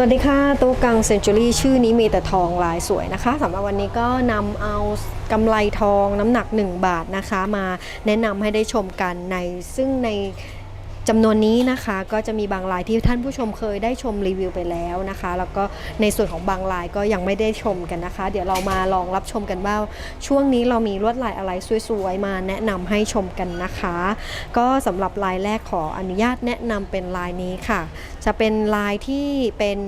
วัสดีค่ะโต๊ะกังเซนจูรี่ชื่อนี้มีแต่ทองลายสวยนะคะสำหรับวันนี้ก็นำเอากำไรทองน้ำหนัก 1 บาทนะคะ มาแนะนำให้ได้ชมกันในซึ่งใน จำนวนนี้นะคะก็จะมีบางลายที่ท่านผู้ชมเคยได้ชมรีวิวไปแล้วนะคะ แล้วก็ในส่วนของบางลายก็ยังไม่ได้ชมกันนะคะ เดี๋ยวเรามาลองรับชมกันว่า ช่วงนี้เรามีลวดลายอะไรสวยๆมาแนะนำให้ชมกันนะคะ ก็สำหรับลายแรกขออนุญาตแนะนำเป็นลายนี้ค่ะ จะเป็นลายที่เป็น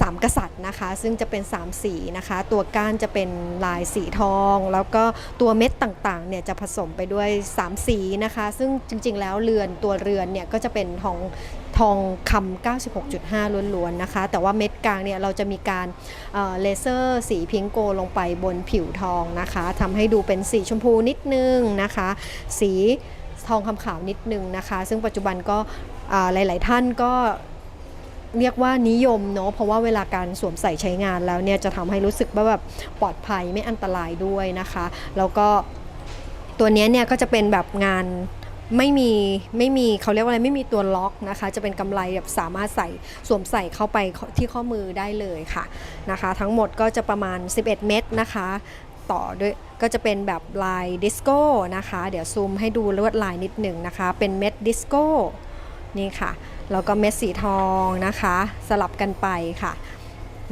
สามกษัตริย์นะคะ ซึ่งจะเป็น 3 สีนะคะ ตัวก้านจะเป็นลายสีทอง แล้วก็ตัวเม็ดต่างๆเนี่ยจะผสมไปด้วย 3 สีนะคะ ซึ่งจริงๆ แล้วเรือนตัวเรือนเนี่ยก็จะเป็นทองทองคำ 96.5 ล้วนๆ นะคะ แต่ว่าเม็ดกลางเนี่ยเราจะมีการเเลเซอร์สีพิงโกลงไปบนผิวทองนะคะทำให้ดูเป็นสีชมพูนิดนึงนะคะ สีทองคำขาวนิดนึงนะคะ ซึ่งปัจจุบันก็หลาย ๆ ท่านก็ เรียกว่านิยมเนาะเพราะว่าเวลาการสวมใส่ใช้งานแล้วเนี่ยจะทำให้รู้สึกว่าแบบปลอดภัยไม่อันตรายด้วยนะคะ แล้วก็ตัวนี้เนี่ยก็จะเป็นแบบงานไม่มีไม่มีเขาเรียกว่าอะไรไม่มีตัวล็อกนะคะ จะเป็นกำไรแบบสามารถใส่สวมใส่เข้าไปที่ข้อมือได้เลยค่ะนะคะ ทั้งหมดก็จะประมาณ 11 เม็ดนะคะ ต่อด้วยก็จะเป็นแบบลายดิสโก้นะคะ เดี๋ยวซูมให้ดูลวดลายนิดหนึ่งนะคะ เป็นเม็ดดิสโก้ นี่ค่ะ แล้วก็เม็ดสีทองนะคะ สลับกันไปค่ะ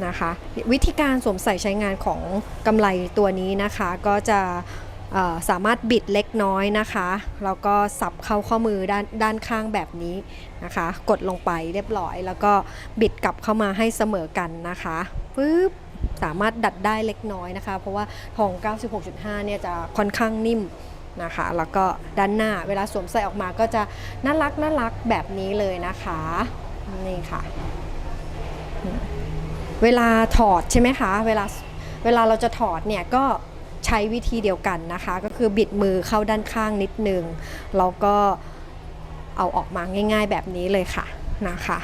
นะคะวิธีการสวมใส่ใช้งานของกำไรตัวนี้นะคะก็จะสามารถบิดเล็กน้อยนะคะแล้วก็สับเข้าข้อมือด้านด้านข้างแบบนี้นะคะ กดลงไปเรียบร้อย แล้วก็บิดกลับเข้ามาให้เสมอกันนะคะปึ๊บสามารถดัดได้เล็กน้อยนะคะ เพราะว่าทอง 96.5 เนี่ยจะค่อนข้างนิ่ม นะคะ แล้วก็ด้านหน้าเวลาสวมใส่ออกมาก็จะน่ารักน่ารักแบบนี้เลยนะคะนี่ค่ะ เวลาถอดใช่ไหมคะเวลาเวลาเราจะถอดเนี่ยก็ใช้วิธีเดียวกันนะคะ ก็คือบิดมือเข้าด้านข้างนิดนึงแล้วก็เอาออกมาง่าย ๆ แบบนี้เลยค่ะนะคะ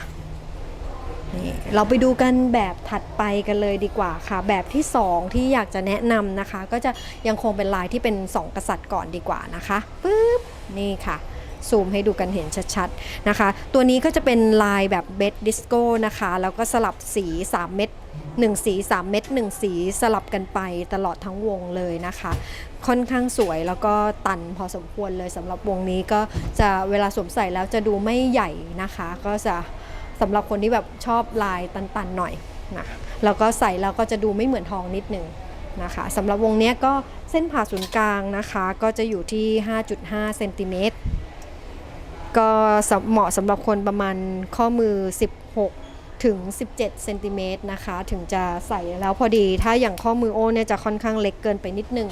นี่เราไปดูกันแบบถัดไปกันเลยดีกว่าค่ะ แบบที่ 2 ที่อยากจะแนะนำนะคะ ก็จะยังคงเป็นลายที่เป็น 2 กษัตริย์ก่อนดีกว่านะคะปึ๊บนี่ค่ะซูมให้ดูกันเห็นชัดๆนะคะ ตัวนี้ก็จะเป็นลายแบบเบดดิสโก้นะคะ แล้วก็สลับสี 3 เม็ด1 สี 3 เม็ด1 สีสลับกันไปตลอดทั้งวงเลยนะคะ ค่อนข้างสวยแล้วก็ตันพอสมควรเลยสำหรับวงนี้ก็จะเวลาสวมใส่แล้วจะดูไม่ใหญ่นะคะ ก็จะ สำหรับคนที่แบบชอบลายตันๆหน่อยนะแล้วก็ใส่แล้วก็จะดูไม่เหมือนทองนิดหนึ่งนะคะสำหรับวงนี้ก็เส้นผ่าศูนย์กลางนะคะ ก็จะอยู่ที่ 5.5เซนติเมตรก็เหมาะสำหรับคนประมาณข้อมือ 16 ถึง 17เซนติเมตรนะคะ ถึงจะใส่แล้วพอดีถ้าอย่างข้อมือโอเนี่ยจะค่อนข้างเล็กเกินไปนิดนึง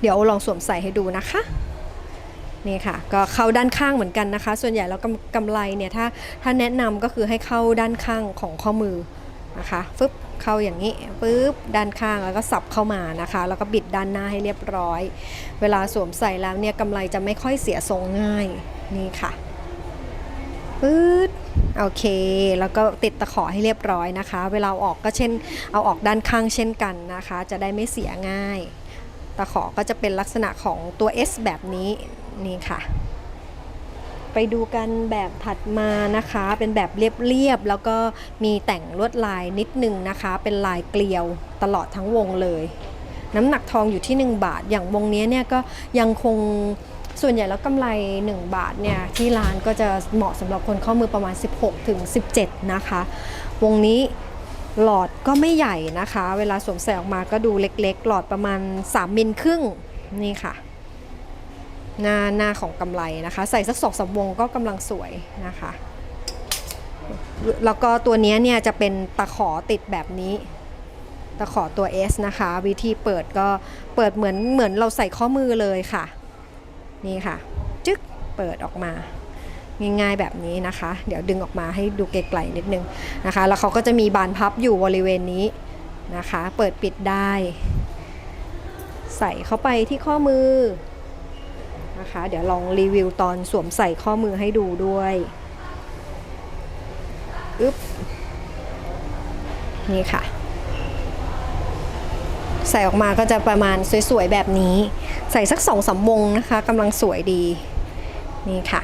เดี๋ยวลองสวมใส่ให้ดูนะคะ นี่ค่ะก็เข้าด้านข้างเหมือนกันนะคะ ส่วนใหญ่แล้วกำกำไรเนี่ยถ้าถ้าแนะนำก็คือให้เข้าด้านข้างของข้อมือนะคะฟึบเข้าอย่างนี้ปึ๊บด้านข้างแล้วก็สับเข้ามานะคะ แล้วก็บิดด้านหน้าให้เรียบร้อย เวลาสวมใส่แล้วเนี่ยกำไรจะไม่ค่อยเสียทรงง่ายนี่ค่ะปึ๊ดโอเค แล้วก็ติดตะขอให้เรียบร้อยนะคะ เวลาออกก็เช่น เอาออกด้านข้างเช่นกันนะคะ จะได้ไม่เสียง่าย ตะขอก็จะเป็นลักษณะของตัว S แบบนี้ นี่ค่ะ ไปดูกันแบบถัดมานะคะ เป็นแบบเรียบๆแล้วก็มีแต่งลวดลายนิดนึงนะคะ เป็นลายเกลียวตลอดทั้งวงเลย น้ำหนักทองอยู่ที่ 1 บาท อย่างวงนี้เนี่ยก็ยังคงส่วนใหญ่แล้วกำไร 1 บาทเนี่ยที่ร้านก็จะเหมาะสำหรับคนข้อมือประมาณ 16ถึง17 นะคะ วงนี้หลอดก็ไม่ใหญ่นะคะ เวลาสวมใส่ออกมาก็ดูเล็กๆ หลอดประมาณ 3 มิลครึ่งนี่ค่ะ หน้าหน้าของกำไรนะคะ ใส่สักสองสวงก็กำลังสวยนะคะ แล้วก็ตัวนี้เนี่ยจะเป็นตะขอติดแบบนี้ ตะขอตัว S นะคะ วิธีเปิดก็เปิดเหมือนเหมือนเราใส่ข้อมือเลยค่ะ นี่ค่ะ จึ๊กเปิดออกมาง่ายๆแบบนี้นะคะ เดี๋ยวดึงออกมาให้ดูไกลๆนิดนึงนะคะ แล้วเขาก็จะมีบานพับอยู่บริเวณนี้นะคะ เปิดปิดได้ ใส่เข้าไปที่ข้อมือ นะคะ เดี๋ยวลองรีวิวตอนสวมใส่ข้อมือให้ดูด้วยอึ๊บนี่ค่ะ ใส่ออกมาก็จะประมาณสวยๆแบบนี้ ใส่สักสองสามวงนะคะกำลังสวยดี นี่ค่ะ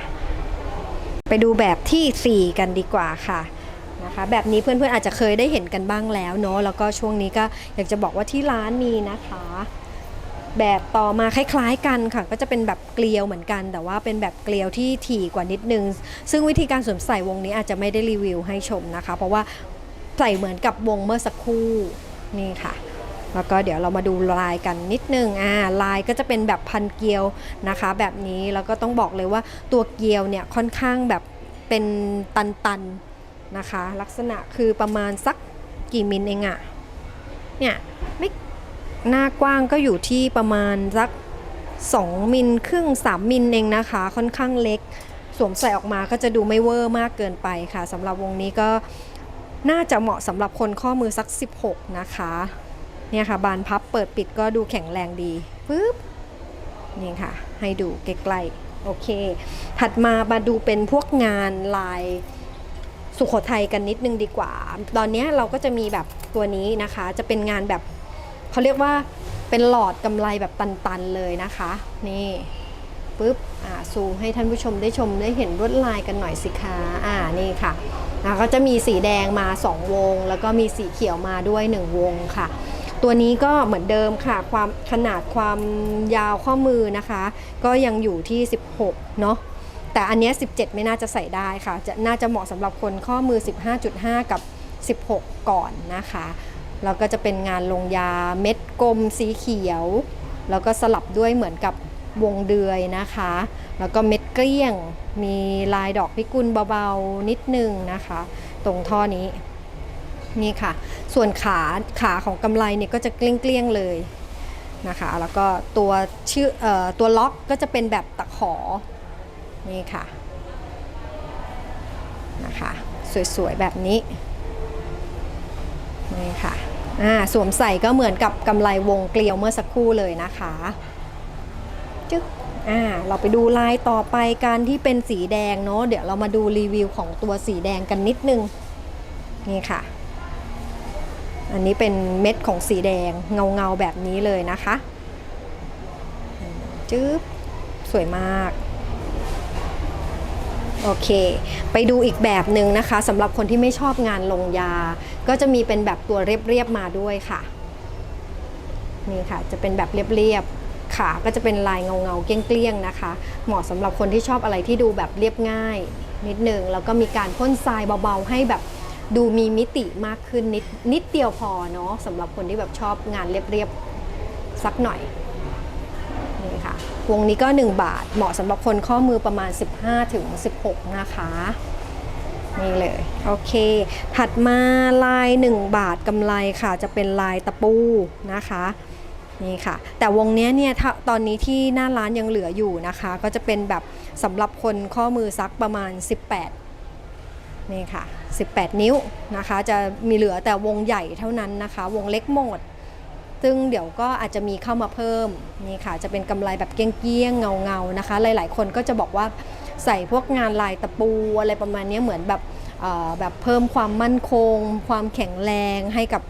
ไปดูแบบที่ 4 กันดีกว่าค่ะนะคะแบบนี้เพื่อนๆอาจจะเคยได้เห็นกันบ้างแล้วเนาะแล้วก็ช่วงนี้ก็อยากจะบอกว่าที่ร้านมีนะคะ แบบต่อมาคล้ายๆกันค่ะ ก็จะเป็นแบบเกลียวเหมือนกัน แต่ว่าเป็นแบบเกลียวที่ถี่กว่านิดนึง ซึ่งวิธีการสวมใส่วงนี้อาจจะไม่ได้รีวิวให้ชมนะคะ เพราะว่าใส่เหมือนกับวงเมื่อสักครู่นี่ค่ะ แล้วก็เดี๋ยวเรามาดูลายกันนิดนึงอ่าลายก็จะเป็นแบบพันเกลียวนะคะ แบบนี้แล้วก็ต้องบอกเลยว่าตัวเกลียวเนี่ยค่อนข้างแบบเป็นตันๆนะคะ ลักษณะคือประมาณสักกี่มิลเองอะเนี่ยไม่ หน้ากว้างก็อยู่ที่ประมาณสัก 2 มิลครึ่ง 3 มิลเองนะคะ ค่อนข้างเล็ก สวมใส่ออกมาก็จะดูไม่เวอร์มากเกินไปค่ะสำหรับวงนี้ก็น่าจะเหมาะสำหรับคนข้อมือสัก 16 นะคะ เนี่ยค่ะบานพับเปิดปิดก็ดูแข็งแรงดีปึ๊บนี่ค่ะ ให้ดูใกล้ๆโอเค ถัดมามาดูเป็นพวกงานลายสุโขทัยกันนิดนึงดีกว่า ตอนนี้เราก็จะมีแบบตัวนี้นะคะ จะเป็นงานแบบ เขาเรียกว่าเป็นหลอดกำไรแบบตันๆเลยนะคะ นี่ปึ๊บอ่าซูมให้ท่านผู้ชมได้ชมได้เห็นลวดลายกันหน่อยสิคะอ่านี่ค่ะอ่าก็จะมีสีแดงมา 2 วง แล้วก็มีสีเขียวมาด้วย 1 วงค่ะ ตัวนี้ก็เหมือนเดิมค่ะความขนาดความยาวข้อมือนะคะ ก็ยังอยู่ที่ 16 เนาะแต่อันนี้ 17 ไม่น่าจะใส่ได้ค่ะ จะน่าจะเหมาะสำหรับคนข้อมือ 15.5 กับ 16 ก่อนนะคะ แล้วก็จะเป็นงานลงยาเม็ดกลมสีเขียว แล้วก็สลับด้วยเหมือนกับวงเดือยนะคะ แล้วก็เม็ดเกลี้ยง มีลายดอกพิกุลเบาๆนิดนึงนะคะ ตรงท่อนี้นี่ค่ะ ส่วนขาขาของกำไลเนี่ยก็จะเกลี้ยงๆเลยนะคะ แล้วก็ตัวชื่อเอ่อตัวล็อกก็จะเป็นแบบตะขอ นี่ค่ะนะคะ สวยๆแบบนี้ นี่ค่ะอ่าสวมใส่ก็เหมือนกับกำไลวงเกลียวเมื่อสักครู่เลยนะคะจึ๊กอ่าเราไปดูลายต่อไปกันที่เป็นสีแดงเนาะเดี๋ยวเรามาดูรีวิวของตัวสีแดงกันนิดนึงนี่ค่ะ อันนี้เป็นเม็ดของสีแดงเงาเงาๆแบบนี้เลยนะคะ จึ๊บสวยมาก โอเค ไปดูอีกแบบหนึ่งนะคะสำหรับคนที่ไม่ชอบงานลงยา ก็จะมีเป็นแบบตัวเรียบๆมาด้วยค่ะ นี่ค่ะ จะเป็นแบบเรียบๆขาก็จะเป็นลายเงาๆเกลี้ยงๆนะคะ เหมาะสำหรับคนที่ชอบอะไรที่ดูแบบเรียบง่าย นิดหนึ่งแล้วก็มีการพ่นทรายเบาๆ ให้แบบดูมีมิติมากขึ้นนิดนิดเดียวพอเนาะสำหรับคนที่แบบชอบงานเรียบๆสักหน่อย วงนี้ก็ 1 บาท เหมาะสำหรับคนข้อมือประมาณ 15ถึง16 นะคะนี่เลยโอเค ถัดมาลาย 1 บาทกำไรค่ะ จะเป็นลายตะปูนะคะนี่ค่ะ แต่วงเนี้ยเนี่ยถ้าตอนนี้ที่หน้าร้านยังเหลืออยู่นะคะ ก็จะเป็นแบบสำหรับคนข้อมือซักประมาณ 18นี่ค่ะ 18 นิ้วนะคะ จะมีเหลือแต่วงใหญ่เท่านั้นนะคะ วงเล็กหมด ซึ่งเดี๋ยวก็อาจจะมีเข้ามาเพิ่มนี่ค่ะ จะเป็นกำไรแบบเกี้ยงๆเงาๆนะคะ หลายๆ คนก็จะบอกว่าใส่พวกงานลายตะปูอะไรประมาณนี้เหมือนแบบแบบเพิ่มความมั่นคง ความแข็งแรงให้กับ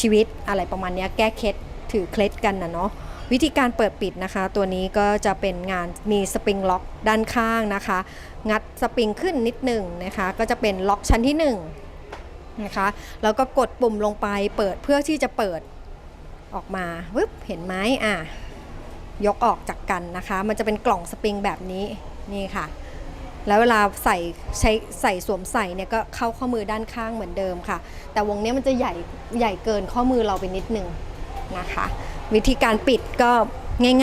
ชีวิตอะไรประมาณนี้แก้เคล็ดถือเคล็ดกันนะเนาะวิธีการเปิดปิดนะคะ ตัวนี้ก็จะเป็นงานมีสปริงล็อกด้านข้างนะคะ งัดสปริงขึ้นนิดหนึ่งนะคะ ก็จะเป็นล็อกชั้นที่หนึ่งนะคะแล้วก็กดปุ่มลงไปเปิดเพื่อที่จะเปิด ออกมาวึบเห็นไหมอะยกออกจากกันนะคะ มันจะเป็นกล่องสปริงแบบนี้นี่ค่ะ แล้วเวลาใส่ใช้ใส่สวมใส่เนี่ยก็เข้าข้อมือด้านข้างเหมือนเดิมค่ะ แต่วงนี้มันจะใหญ่ใหญ่เกินข้อมือเราไปนิดนึงนะคะ วิธีการปิดก็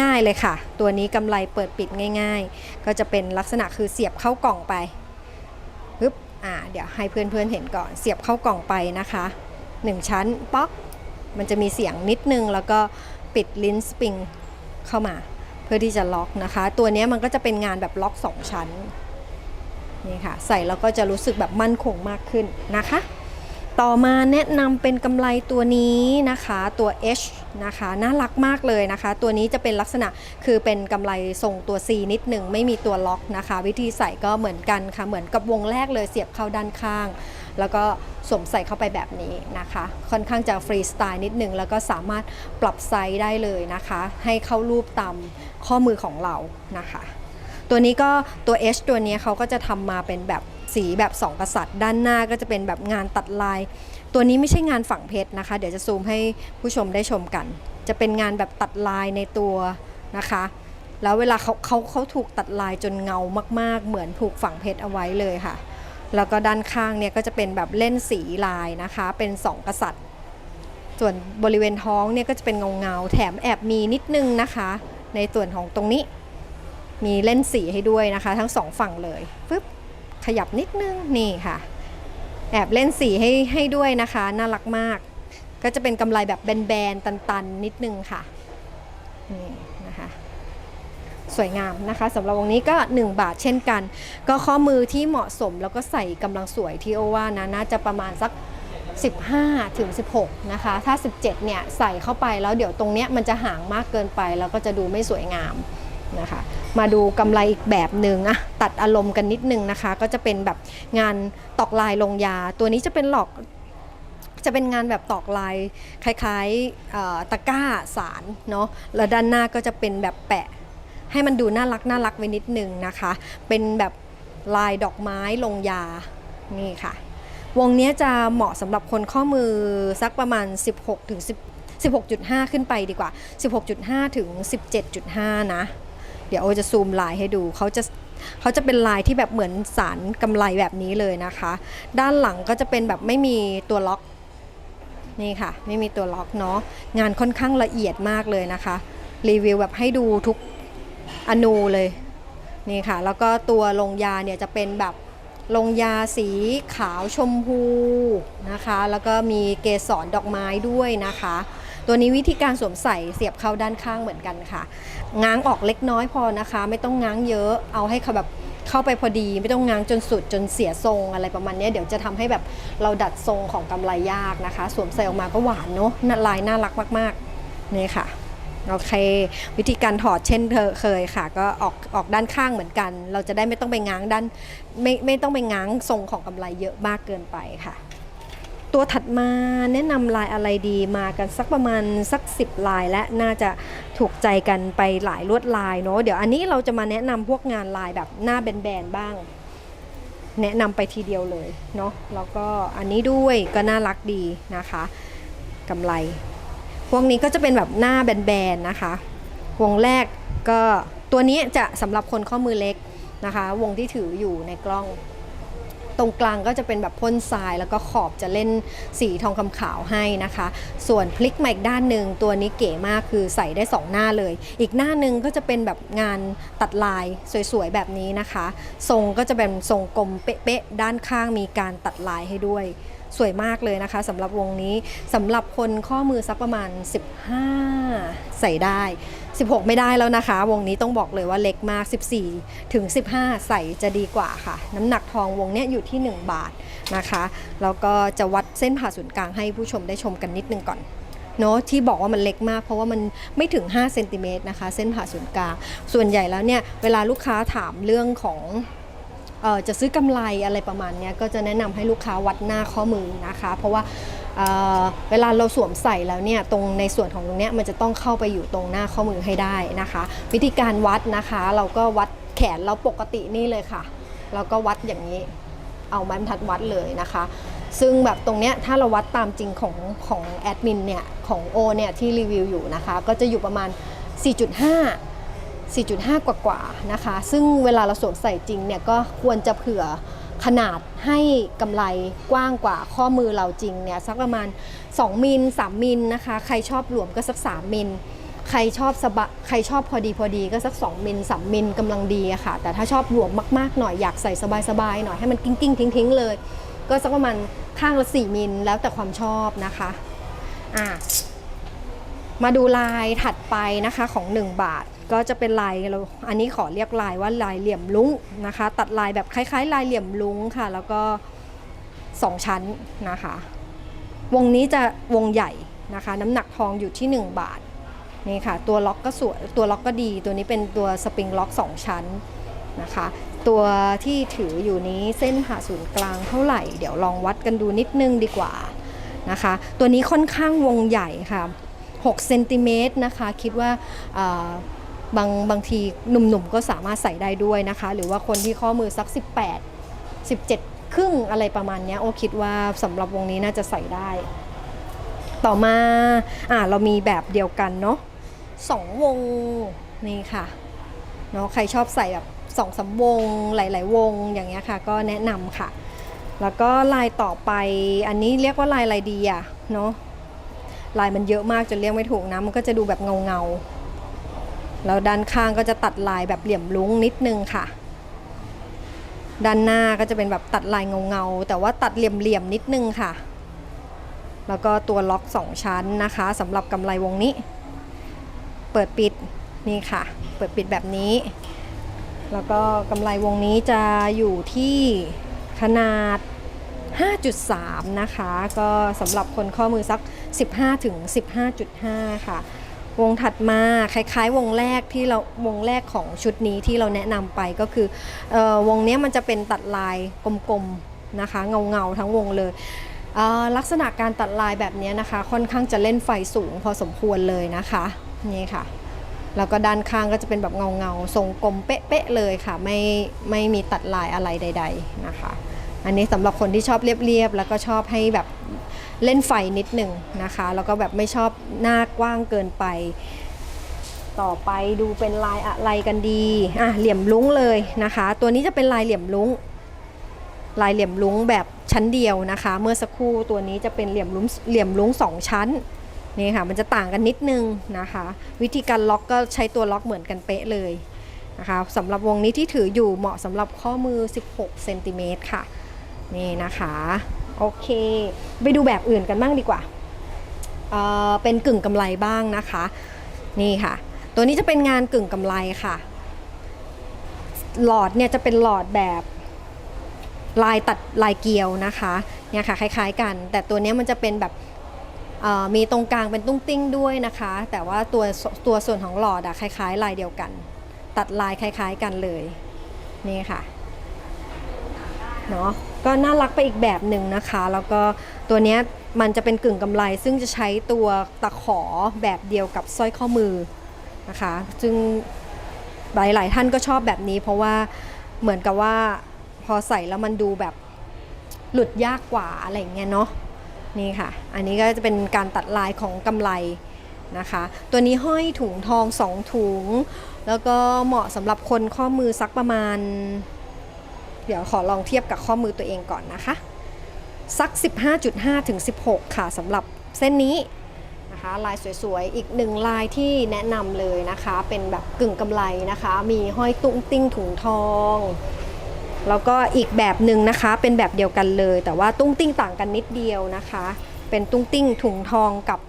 ง่ายๆเลยค่ะ ตัวนี้กำไรเปิดปิดง่าย ๆ ก็จะเป็นลักษณะคือเสียบเข้ากล่องไปปึ๊บอ่าเดี๋ยวให้เพื่อนๆเห็นก่อนเสียบเข้ากล่องไปนะคะหนึ่งชั้นป๊อก มันจะมีเสียงนิดนึง แล้วก็ปิดลิ้นสปริงเข้ามา เพื่อที่จะล็อกนะคะ ตัวนี้มันก็จะเป็นงานแบบล็อก 2 ชั้นนี่ค่ะใส่แล้วก็จะรู้สึกแบบมั่นคงมากขึ้นนะคะ ต่อมาแนะนำเป็นกำไรตัวนี้นะคะตัว H นะคะน่ารักมากเลยนะคะ ตัวนี้จะเป็นลักษณะคือเป็นกำไรทรงตัว C นิดหนึ่งไม่มีตัวล็อกนะคะ วิธีใส่ก็เหมือนกันค่ะเหมือนกับวงแรกเลยเสียบเข้าด้านข้าง แล้วก็สวมใส่เข้าไปแบบนี้นะคะ ค่อนข้างจะฟรีสไตล์นิดนึง แล้วก็สามารถปรับไซส์ได้เลยนะคะ ให้เข้ารูปตามข้อมือของเรานะคะ ตัวนี้ก็ตัว H ตัวนี้เขาก็จะทำมาเป็นแบบสีแบบสองกษัตริย์ ด้านหน้าก็จะเป็นแบบงานตัดลาย ตัวนี้ไม่ใช่งานฝังเพชรนะคะ เดี๋ยวจะซูมให้ผู้ชมได้ชมกัน จะเป็นงานแบบตัดลายในตัวนะคะแล้วเวลาเขาเขาเขาถูกตัดลายจนเงามาก ๆ เหมือนถูกฝังเพชรเอาไว้เลยค่ะ แล้วก็ด้านข้างเนี่ยก็จะเป็นแบบเล่นสีลายนะคะ เป็นสองกษัตริย์ ส่วนบริเวณท้องเนี่ยก็จะเป็นเงาเงาแถมแอบมีนิดนึงนะคะ ในส่วนของตรงนี้มีเล่นสีให้ด้วยนะคะ ทั้งสองฝั่งเลยปึ๊บขยับนิดนึงนี่ค่ะ แอบเล่นสีให้ให้ด้วยนะคะ น่ารักมาก ก็จะเป็นกำไรแบบแบนๆตันๆนิดนึงค่ะนี่ สวยงามนะคะสำหรับวงนี้ก็ 1 บาทเช่นกัน ก็ข้อมือที่เหมาะสมแล้วก็ใส่กำลังสวยที่โอว่านะน่าจะประมาณสัก 15ถึง16 นะคะ ถ้า 17 เนี่ยใส่เข้าไปแล้วเดี๋ยวตรงเนี้ยมันจะห่างมากเกินไป แล้วก็จะดูไม่สวยงามนะคะ มาดูกำไรอีกแบบหนึ่งอะตัดอารมณ์กันนิดนึงนะคะ ก็จะเป็นแบบงานตอกลายลงยา ตัวนี้จะเป็นหลอกจะเป็นงานแบบตอกลายคล้ายๆตะกร้าสารเนาะแล้วด้านหน้าก็จะเป็นแบบแปะ ให้มันดูน่ารักน่ารักไว้นิดนึงนะคะ เป็นแบบลายดอกไม้ลงยา นี่ค่ะ วงนี้จะเหมาะสำหรับคนข้อมือสักประมาณ 16ถึง16.5 ขึ้นไปดีกว่า 16.5 ถึง 17.5 นะ เดี๋ยวโอจะซูมลายให้ดู เขาจะเขาจะเป็นลายที่แบบเหมือนสารกำไรแบบนี้เลยนะคะ ด้านหลังก็จะเป็นแบบไม่มีตัวล็อก นี่ค่ะ ไม่มีตัวล็อกเนาะ งานค่อนข้างละเอียดมากเลยนะคะ รีวิวแบบให้ดูทุก อนูเลยนี่ค่ะ แล้วก็ตัวลงยาเนี่ยจะเป็นแบบลงยาสีขาวชมพูนะคะ แล้วก็มีเกสรดอกไม้ด้วยนะคะ ตัวนี้วิธีการสวมใส่เสียบเข้าด้านข้างเหมือนกันค่ะ ง้างออกเล็กน้อยพอนะคะ ไม่ต้องง้างเยอะเอาให้เขาแบบเข้าไปพอดีไม่ต้องง้างจนสุดจนเสียทรงอะไรประมาณนี้เดี๋ยวจะทำให้แบบเราดัดทรงของกำไรยากนะคะ สวมใส่ออกมาก็หวานเนาะลายน่ารักมากๆนี่ค่ะ โอเค วิธีการถอดเช่นเธอเคยค่ะ ก็ออกออกด้านข้างเหมือนกัน เราจะได้ไม่ต้องไปง้างด้านไม่ไม่ต้องไปง้างทรงของกำไรเยอะมากเกินไปค่ะ ตัวถัดมาแนะนำลายอะไรดีมากันสักประมาณสัก 10 ลายและน่าจะถูกใจกันไปหลายลวดลายเนาะเดี๋ยวอันนี้เราจะมาแนะนำพวกงานลายแบบหน้าแบนๆบ้างแนะนำไปทีเดียวเลยเนาะแล้วก็อันนี้ด้วยก็น่ารักดีนะคะกำไร พวกนี้ก็จะเป็นแบบหน้าแบนๆนะคะ วงแรกก็ตัวนี้จะสำหรับคนข้อมือเล็กนะคะ วงที่ถืออยู่ในกล้อง ตรงกลางก็จะเป็นแบบพ่นทรายแล้วก็ขอบจะเล่นสีทองคำขาวให้นะคะ ส่วนพลิกมาอีกด้านหนึ่งตัวนี้เก๋มากคือใส่ได้ 2 หน้าเลย อีกหน้าหนึ่งก็จะเป็นแบบงานตัดลายสวยๆแบบนี้นะคะ ทรงก็จะเป็นทรงกลมเป๊ะๆด้านข้างมีการตัดลายให้ด้วย สวยมากเลยนะคะสำหรับวงนี้สำหรับคนข้อมือสักประมาณ 15 ใส่ได้ 16 ไม่ได้แล้วนะคะ วงนี้ต้องบอกเลยว่าเล็กมาก 14 ถึง 15 ใส่จะดีกว่าค่ะ น้ำหนักทองวงนี้อยู่ที่ 1 บาทนะคะแล้วก็จะวัดเส้นผ่าศูนย์กลางให้ผู้ชมได้ชมกันนิดนึงก่อนเนาะที่บอกว่ามันเล็กมากเพราะว่ามันไม่ถึง5เซนติเมตรนะคะ เส้นผ่าศูนย์กลาง ส่วนใหญ่แล้วเนี่ย เวลาลูกค้าถามเรื่องของ จะซื้อกำไรอะไรประมาณนี้ก็จะแนะนำให้ลูกค้าวัดหน้าข้อมือนะคะ เพราะว่าเเวลาเราสวมใส่แล้วเนี่ยตรงในส่วนของตรงนี้มันจะต้องเข้าไปอยู่ตรงหน้าข้อมือให้ได้นะคะ วิธีการวัดนะคะเราก็วัดแขนเราปกตินี่เลยค่ะ เราก็วัดอย่างนี้เอาไม้บรรทัดวัดเลยนะคะ ซึ่งแบบตรงเนี้ยถ้าเราวัดตามจริงของของแอดมินเนี่ยของโอเนี่ยที่รีวิวอยู่นะคะ ก็จะอยู่ประมาณ 4.5 4.5 กว่ากว่าๆนะคะ ซึ่งเวลาเราสวมใส่จริงเนี่ยก็ควรจะเผื่อขนาดให้กำไรกว้างกว่าข้อมือเราจริงเนี่ยสักประมาณ 2 มิล 3 มิลนะคะ ใครชอบหลวมก็สัก 3 มิล ใครชอบสบะใครชอบพอดีพอดีก็สัก 2 มิล 3 มิลกำลังดีอะค่ะ แต่ถ้าชอบหลวมมากๆหน่อยอยากใส่สบายๆหน่อยให้มันกิ้งกิ้งๆทิ้งๆเลย ก็สักประมาณข้างละ 4 มิลแล้วแต่ความชอบนะคะอะ มาดูลายถัดไปนะคะของ 1 บาทก็จะเป็นลายเราอันนี้ขอเรียกลายว่าลายเหลี่ยมลุ้งนะคะ ตัดลายแบบคล้ายๆ ลายเหลี่ยมลุ้งค่ะ แล้วก็ 2 ชั้นนะคะ วงนี้จะวงใหญ่นะคะ น้ำหนักทองอยู่ที่ 1 บาทนี่ค่ะ ตัวล็อกก็สวยตัวล็อกก็ดีตัวนี้เป็นตัวสปริงล็อก 2 ชั้นนะคะ ตัวที่ถืออยู่นี้เส้นผ่าศูนย์กลางเท่าไหร่ เดี๋ยวลองวัดกันดูนิดนึงดีกว่านะคะ ตัวนี้ค่อนข้างวงใหญ่ค่ะ 6เซนติเมตรนะคะ คิดว่าบางบางทีหนุ่มๆก็สามารถใส่ได้ด้วยนะคะ หรือว่าคนที่ข้อมือสัก 18 17 ครึ่งอะไรประมาณนี้โอคิดว่าสำหรับวงนี้น่าจะใส่ได้ ต่อมาอ่าเรามีแบบเดียวกันเนาะสองวงนี่ค่ะเนาะใครชอบใส่แบบสองสามวงหลาย ๆ วงอย่างเงี้ยค่ะ ก็แนะนำค่ะ แล้วก็ลายต่อไปอันนี้เรียกว่าลายอะไรดีอะเนาะ ลายมันเยอะมากจนเรียกไม่ถูกนะ มันก็จะดูแบบเงาเงาแล้วด้านข้างก็จะตัดลายแบบเหลี่ยมลุ้งนิดนึงค่ะ ด้านหน้าก็จะเป็นแบบตัดลายเงาเงาแต่ว่าตัดเหลี่ยมๆนิดนึงค่ะ แล้วก็ตัวล็อก 2 ชั้นนะคะสำหรับกำไรวงนี้ เปิดปิดนี่ค่ะ เปิดปิดแบบนี้ แล้วก็กำไรวงนี้จะอยู่ที่ขนาด 5.3 นะคะ ก็สำหรับคนข้อมือสัก 15ถึง15.5 ค่ะ วงถัดมาคล้ายๆ วงแรกที่เราวงแรกของชุดนี้ที่เราแนะนำไปก็คือออวงนี้มันจะเป็นตัดลายกลมๆนะคะ เงาๆทั้งวงเลยเลักษณะการตัดลายแบบนี้นะคะ ค่อนข้างจะเล่นไฟสูงพอสมควรเลยนะคะนี่ค่ะ แล้วก็ด้านข้างก็จะเป็นแบบเงาเงาๆทรงกลมเป๊ะๆเลยค่ะ ไม่ไม่มีตัดลายอะไรใด ๆ นะคะ อันนี้สำหรับคนที่ชอบเรียบๆแล้วก็ชอบให้แบบเล่นไฟนิดหนึ่งนะคะ แล้วก็แบบไม่ชอบหน้ากว้างเกินไป ต่อไปดูเป็นลายอะไรกันดีอะเหลี่ยมลุ้งเลยนะคะ ตัวนี้จะเป็นลายเหลี่ยมลุ้ง ลายเหลี่ยมลุ้งแบบชั้นเดียวนะคะ เมื่อสักครู่ตัวนี้จะเป็นเหลี่ยมลุ้งเหลี่ยมลุ้งสองชั้นนี่ค่ะมันจะต่างกันนิดนึงนะคะ วิธีการล็อกก็ใช้ตัวล็อกเหมือนกันเป๊ะเลยนะคะสำหรับวงนี้ที่ถืออยู่เหมาะสำหรับข้อมือ 16 เซนติเมตรค่ะ นี่นะคะ โอเค ไปดูแบบอื่นกันบ้างดีกว่าเอ่อเป็นกึ่งกำไรบ้างนะคะ นี่ค่ะ ตัวนี้จะเป็นงานกึ่งกำไรค่ะ หลอดเนี่ยจะเป็นหลอดแบบลายตัดลายเกลียวนะคะเนี่ยค่ะคล้ายๆกัน แต่ตัวนี้มันจะเป็นแบบมีตรงกลางเป็นตุ้งติ้งด้วยนะคะ แต่ว่าตัวตัวส่วนของหลอดอะคล้ายๆ ลายเดียวกัน ตัดลายคล้าย ๆกันเลย นี่ค่ะเนาะ ก็น่ารักไปอีกแบบหนึ่งนะคะ แล้วก็ตัวเนี้ยมันจะเป็นกึ่งกำไรซึ่งจะใช้ตัวตะขอแบบเดียวกับสร้อยข้อมือนะคะ ซึ่งหลายๆท่านก็ชอบแบบนี้ เพราะว่าเหมือนกับว่าพอใส่แล้วมันดูแบบหลุดยากกว่าอะไรอย่างเงี้ยเนาะนี่ค่ะ อันนี้ก็จะเป็นการตัดลายของกำไรนะคะ ตัวนี้ห้อยถุงทองสองถุง แล้วก็เหมาะสำหรับคนข้อมือสักประมาณ เดี๋ยวขอลองเทียบกับข้อมือตัวเองก่อนนะคะ สัก 15.5 ถึง 16 ค่ะสำหรับเส้นนี้นะคะลายสวยๆ อีกหนึ่งลายที่แนะนำเลยนะคะ เป็นแบบกึ่งกำไรนะคะ มีห้อยตุ้งติ้งถุงทองแล้วก็อีกแบบหนึ่งนะคะเป็นแบบเดียวกันเลย แต่ว่าตุ้งติ้งต่างกันนิดเดียวนะคะ เป็นตุ้งติ้งถุงทองกับ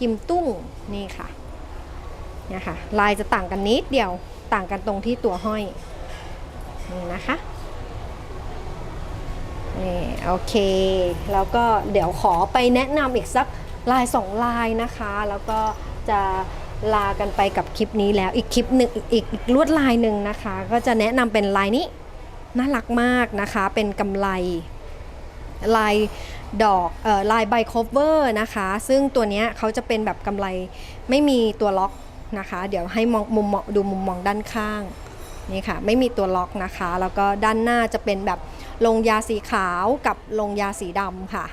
กิมตุ้งนี่ค่ะเนี่ยค่ะลายจะต่างกันนิดเดียวต่างกันตรงที่ตัวห้อยนี่นะคะ นี่โอเค แล้วก็เดี๋ยวขอไปแนะนำอีกสักลายสองลายนะคะ แล้วก็จะลากันไปกับคลิปนี้แล้วอีกคลิปหนึ่งอีกอีกอกลวดลายหนึ่งนะคะ ก็จะแนะนำเป็นลายนี้น่ารักมากนะคะ เป็นกำไรลายดอกเอ่อลายใบคอเวอร์นะคะ ซึ่งตัวนี้เขาจะเป็นแบบกำไรไม่มีตัวล็อกนะคะ เดี๋ยวให้มองมุมมองดูมุมมองด้านข้าง นี่ค่ะ ไม่มีตัวล็อกนะคะ แล้วก็ด้านหน้าจะเป็นแบบลงยาสีขาวกับลงยาสีดำค่ะ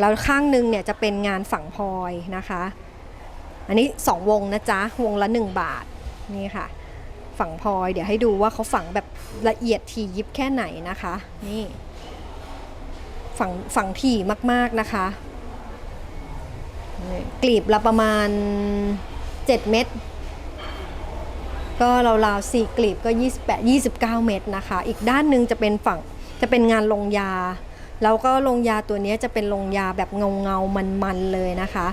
แล้วข้างหนึงเนี่ยจะเป็นงานฝังพลอยนะคะ อันนี้ 2 วงนะจ๊ะ วงละ 1 บาท นี่ค่ะ ฝังพลอย เดี๋ยวให้ดูว่าเขาฝังแบบละเอียดถี่ยิบแค่ไหนนะคะ นี่ ฝังฝังถี่มากๆนะคะนี่กลีบละประมาณ 7 เม็ด ก็ราวๆสี่กลีบก็ 28 29 เมตรนะคะ อีกด้านหนึ่งจะเป็นฝั่งจะเป็นงานลงยา แล้วก็ลงยาตัวนี้จะเป็นลงยาแบบเงาเงามันมันๆเลยนะคะ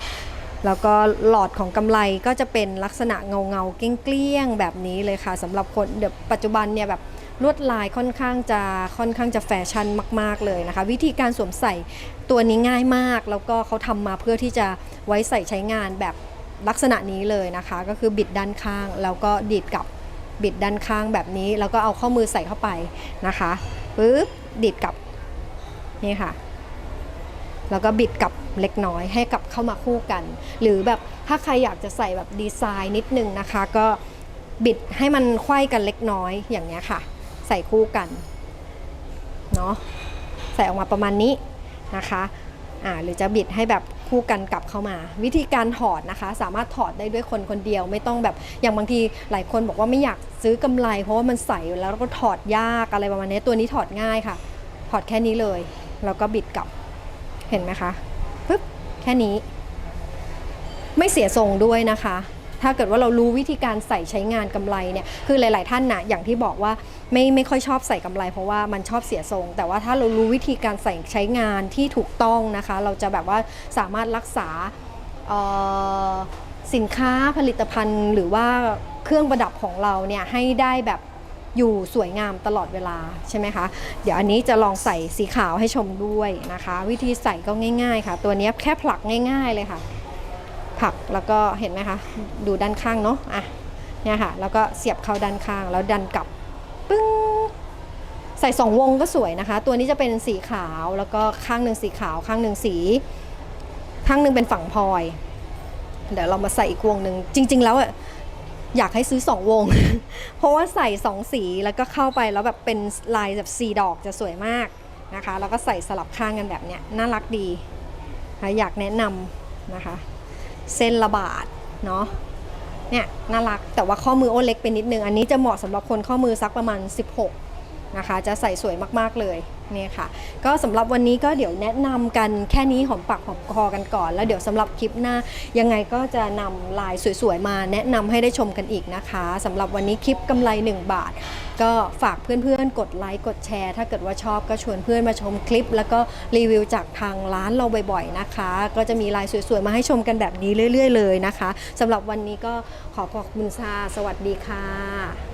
แล้วก็หลอดของกำไรก็จะเป็นลักษณะเงาเงาเกลี้ยงแบบนี้เลยค่ะสำหรับคนเดี๋ยวปัจจุบันเนี่ยแบบลวดลายค่อนข้างจะค่อนข้างจะแฟชั่นมาก ๆ เลยนะคะ วิธีการสวมใส่ตัวนี้ง่ายมาก แล้วก็เขาทำมาเพื่อที่จะไว้ใส่ใช้งานแบบ ลักษณะนี้เลยนะคะ ก็คือบิดด้านข้างแล้วก็ดีดกลับบิดด้านข้างแบบนี้ แล้วก็เอาข้อมือใส่เข้าไปนะคะปึ๊บดีดกลับนี่ค่ะ แล้วก็บิดกลับเล็กน้อยให้กลับเข้ามาคู่กัน หรือแบบถ้าใครอยากจะใส่แบบดีไซน์นิดนึงนะคะ ก็บิดให้มันไขว้กันเล็กน้อยอย่างเงี้ยค่ะ ใส่คู่กันเนาะใส่ออกมาประมาณนี้นะคะอ่าหรือจะบิดให้แบบ คู่กันกลับเข้ามา วิธีการถอดนะคะ สามารถถอดได้ด้วยคนคนเดียวไม่ต้องแบบอย่างบางทีหลายคนบอกว่าไม่อยากซื้อกำไร เพราะว่ามันใส่อยู่แล้วแล้วก็ถอดยากอะไรประมาณนี้ตัวนี้ถอดง่ายค่ะ ถอดแค่นี้เลย แล้วก็บิดกลับเห็นไหมคะปึ๊บแค่นี้ ไม่เสียทรงด้วยนะคะ ถ้าเกิดว่าเรารู้วิธีการใส่ใช้งานกำไรเนี่ยคือหลาย ๆ ท่านนะอย่างที่บอกว่าไม่ไม่ค่อยชอบใส่กำไร เพราะว่ามันชอบเสียทรง แต่ว่าถ้าเรารู้วิธีการใส่ใช้งานที่ถูกต้องนะคะ เราจะแบบว่าสามารถรักษาสินค้าผลิตภัณฑ์หรือว่าเครื่องประดับของเราเนี่ยให้ได้แบบอยู่สวยงามตลอดเวลาใช่ไหมคะ เดี๋ยวอันนี้จะลองใส่สีขาวให้ชมด้วยนะคะ วิธีใส่ก็ง่าย ๆ ค่ะ ตัวนี้แค่ผลักง่าย ๆ เลยค่ะ ผักแล้วก็เห็นไหมคะ ดูด้านข้างเนาะอะเนี่ยค่ะ แล้วก็เสียบเข้าด้านข้างแล้วดันกลับปึ้งใส่สองวงก็สวยนะคะ ตัวนี้จะเป็นสีขาวแล้วก็ข้างหนึ่งสีขาวข้างหนึ่งสี ข้างหนึ่งเป็นฝั่งพลอย เดี๋ยวเรามาใส่อีกวงหนึ่งจริง ๆ แล้วอะอยากให้ซื้อสองวง เพราะว่าใส่สองสีแล้วก็เข้าไปแล้วแบบเป็นลายแบบสีดอกจะสวยมากนะคะ แล้วก็ใส่สลับข้างกันแบบเนี้ยน่ารักดี อยากแนะนำนะคะ เส้นละบาทเนาะเนี่ยน่ารักแต่ว่าข้อมือโอเล็กไปนิดนึง อันนี้จะเหมาะสำหรับคนข้อมือสักประมาณ 16 นะคะ จะใส่สวยมากๆเลยเนี่ยค่ะ ก็สำหรับวันนี้ก็เดี๋ยวแนะนำกันแค่นี้หอมปากหอมคอกันก่อน แล้วเดี๋ยวสำหรับคลิปหน้า ยังไงก็จะนำลายสวยๆมาแนะนำให้ได้ชมกันอีกนะคะสำหรับวันนี้คลิปกำไร 1 บาท ก็ฝากเพื่อนๆ กดไลค์กดแชร์ ถ้าเกิดว่าชอบก็ชวนเพื่อนมาชมคลิป แล้วก็รีวิวจากทางร้านเราบ่อยๆนะคะ ก็จะมีลายสวยๆมาให้ชมกันแบบนี้เรื่อย ๆ เลยนะคะสำหรับวันนี้ก็ขอขอบคุณค่ะสวัสดีค่ะ